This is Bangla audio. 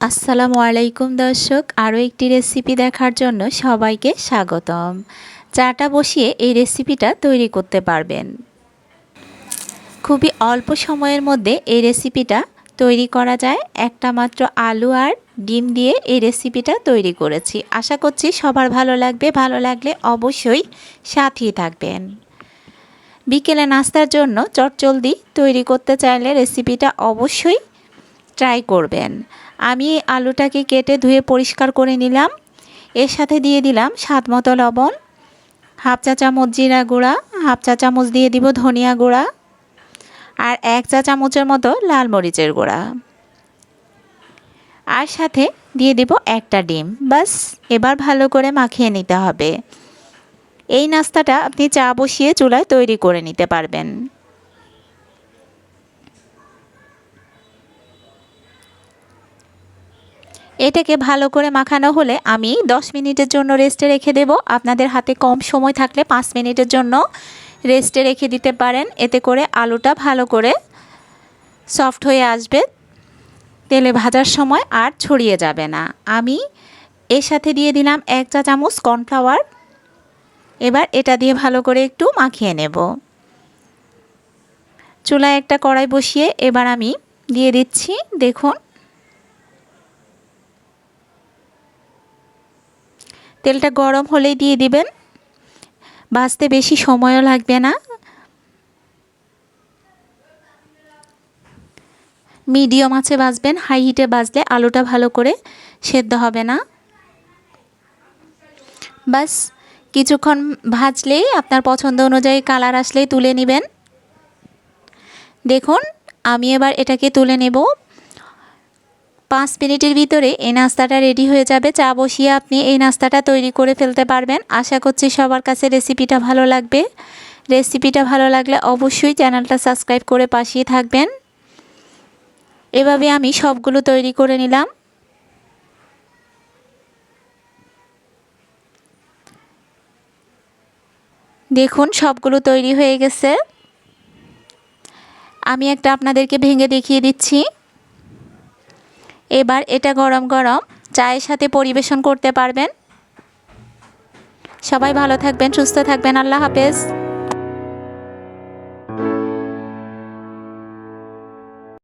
আসসালামু আলাইকুম দর্শক, আরও একটি রেসিপি দেখার জন্য সবাইকে স্বাগতম। চাটা বসিয়ে এই রেসিপিটা তৈরি করতে পারবেন। খুবই অল্প সময়ের মধ্যে এই রেসিপিটা তৈরি করা যায়। একটা মাত্র আলু আর ডিম দিয়ে এই রেসিপিটা তৈরি করেছি। আশা করছি সবার ভালো লাগবে। ভালো লাগলে অবশ্যই সাথেই থাকবেন। বিকেলে নাস্তার জন্য চটজলদি তৈরি করতে চাইলে রেসিপিটা অবশ্যই ট্রাই করবেন। আমি আলুটাকে কেটে ধুয়ে পরিষ্কার করে নিলাম। এর সাথে দিয়ে দিলাম স্বাদ মতো লবণ, হাফ চা চামচ জিরা গুঁড়া, হাফ চা চামচ দিয়ে দিব ধনিয়া গুঁড়া আর এক চা চামচের মতো লাল মরিচের গুঁড়া। আর সাথে দিয়ে দিব একটা ডিম। বাস, এবার ভালো করে মাখিয়ে নিতে হবে। এই নাস্তাটা আপনি চা বসিয়ে চুলায় তৈরি করে নিতে পারবেন। এটাকে ভালো করে মাখানো হলে আমি 10 মিনিটের জন্য রেস্টে রেখে দেব। আপনাদের হাতে কম সময় থাকলে 5 মিনিটের জন্য রেস্টে রেখে দিতে পারেন। এতে করে আলুটা ভালো করে সফট হয়ে আসবে। তেলে ভাজার সময় আর ছড়িয়ে যাবে না। আমি এর সাথে দিয়ে দিলাম এক চা চামচ কর্নফ্লাওয়ার এবার এটা দিয়ে ভালো করে একটু মাখিয়ে নেব। চুলায় একটা কড়াই বসিয়ে এবার আমি দিয়ে দিচ্ছি। দেখুন তেলটা গরম হলেই দিয়ে দিবেন। ভাজতে বেশি সময়ও লাগবে না। মিডিয়াম আছে ভাজবেন, হাই হিটে ভাজলে আলুটা ভালো করে সেদ্ধ হবে না। বাস, কিছুক্ষণ ভাজলেই, আপনার পছন্দ অনুযায়ী কালার আসলেই তুলে নেবেন। দেখুন, আমি এবার এটাকে তুলে নেব। পাঁচ মিনিটের ভিতরে এই নাস্তাটা রেডি হয়ে যাবে। চা বসিয়ে আপনি এই নাস্তাটা তৈরি করে ফেলতে পারবেন। আশা করছি সবার কাছে রেসিপিটা ভালো লাগবে। রেসিপিটা ভালো লাগলে অবশ্যই চ্যানেলটা সাবস্ক্রাইব করে পাশিয়ে থাকবেন। এভাবে আমি সবগুলো তৈরি করে নিলাম। দেখুন, সবগুলো তৈরি হয়ে গেছে। আমি একটা আপনাদেরকে ভেঙে দেখিয়ে দিচ্ছি। এবার এটা গরম গরম চায়ের সাথে পরিবেশন করতে পারবেন। সবাই ভালো থাকবেন, সুস্থ থাকবেন। আল্লাহ হাফেজ।